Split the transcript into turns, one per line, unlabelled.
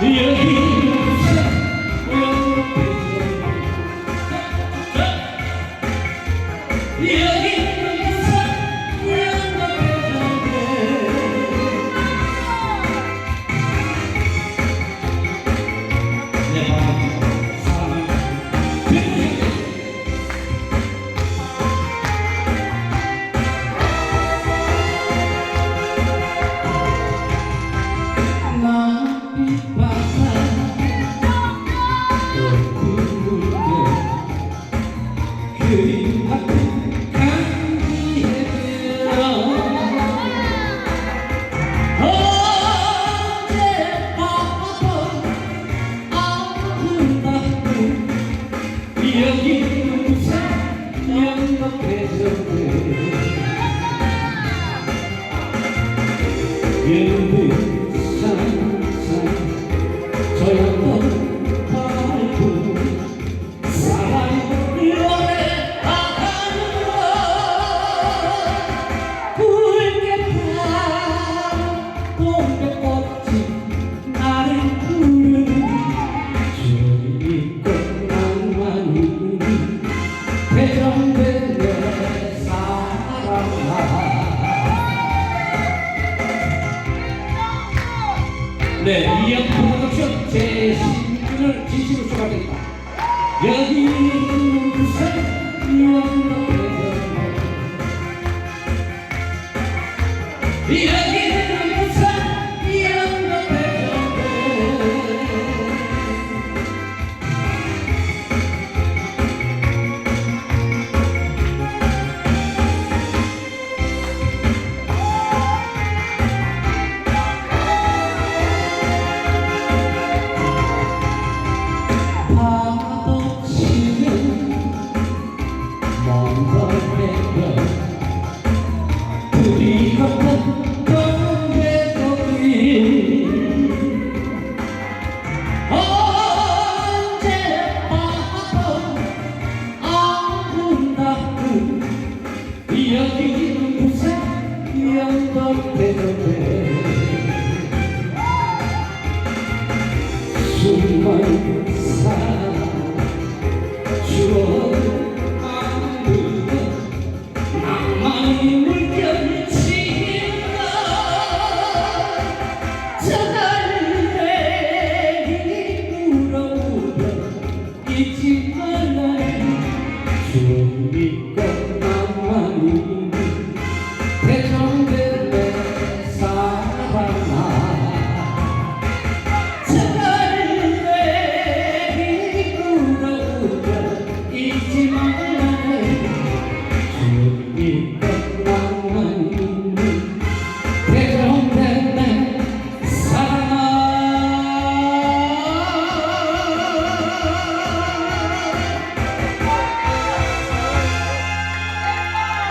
Yeah. 림 네, 이연 프로덕션 제 신분을 진심으로 축하드립니다. 여기는 부산 영덕대전 여기 먼거리에 둘이 걷 18